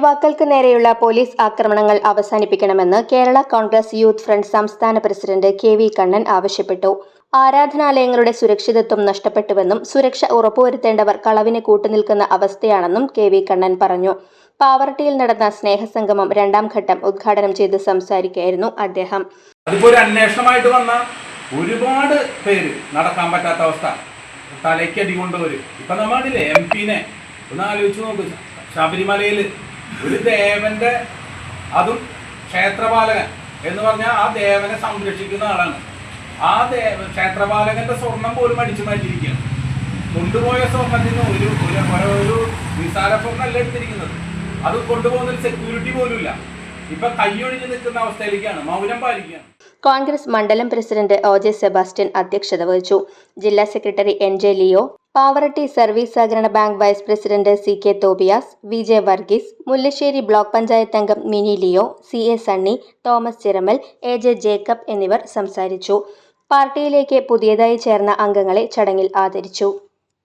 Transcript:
യുവാക്കൾക്ക് നേരെയുള്ള പോലീസ് ആക്രമണങ്ങൾ അവസാനിപ്പിക്കണമെന്ന് കേരള കോൺഗ്രസ് യൂത്ത് ഫ്രണ്ട് സംസ്ഥാന പ്രസിഡന്റ് കെ വി കണ്ണൻ ആവശ്യപ്പെട്ടു. ആരാധനാലയങ്ങളുടെ സുരക്ഷിതത്വം നഷ്ടപ്പെട്ടുവെന്നും സുരക്ഷ ഉറപ്പുവരുത്തേണ്ടവർ കളവിന് കൂട്ടുനിൽക്കുന്ന അവസ്ഥയാണെന്നും കെ വി കണ്ണൻ പറഞ്ഞു. പാവർട്ടിയിൽ നടന്ന സ്നേഹസംഗമം രണ്ടാം ഘട്ടം ഉദ്ഘാടനം ചെയ്ത് സംസാരിക്കുകയായിരുന്നു അദ്ദേഹം. അന്വേഷണമായിട്ട് വന്ന ഒരുപാട് പേര് നടക്കാൻ പറ്റാത്ത അവസ്ഥ. തലയ്ക്കടി കൊണ്ടവര്. ഇപ്പൊ നമ്മളില്ലേ എം പിന്നെ ഒന്ന് ആലോചിച്ച് ശബരിമലയിൽ ഒരു ദേവന്റെ അതും ക്ഷേത്രപാലകൻ എന്ന് പറഞ്ഞാൽ ആ ദേവനെ സംരക്ഷിക്കുന്ന ആളാണ്. ആ ദേവ ക്ഷേത്രപാലകന്റെ സ്വർണം പോലും അടിച്ചു മാറ്റിയിരിക്കുകയാണ്. കൊണ്ടുപോയ സ്വർണത്തിന് ഒരു ഒരു നിസാര സ്വർണമല്ല എടുത്തിരിക്കുന്നത്. അത് കൊണ്ടുപോകുന്ന സെക്യൂരിറ്റി പോലും ഇല്ല ഇപ്പൊ കൈയൊഴിഞ്ഞ് നിൽക്കുന്ന അവസ്ഥയിലേക്കാണ്. മൗനം പാലിക്കുകയാണ്. കോൺഗ്രസ് മണ്ഡലം പ്രസിഡന്റ് ഒ ജെ സെബാസ്റ്റ്യൻ അധ്യക്ഷത വഹിച്ചു. ജില്ലാ secretary N J Leo Pavaratti service സഹകരണ bank vice president C K Thobias V J Varghese Mullassery block panchayat അംഗം Mini Leo C A Sunny Thomas Chiramel A J Jacob എന്നിവർ സംസാരിച്ചു. പാർട്ടിയിലേക്ക് പുതിയതായി ചേർന്ന അംഗങ്ങളെ ചടങ്ങിൽ ആദരിച്ചു.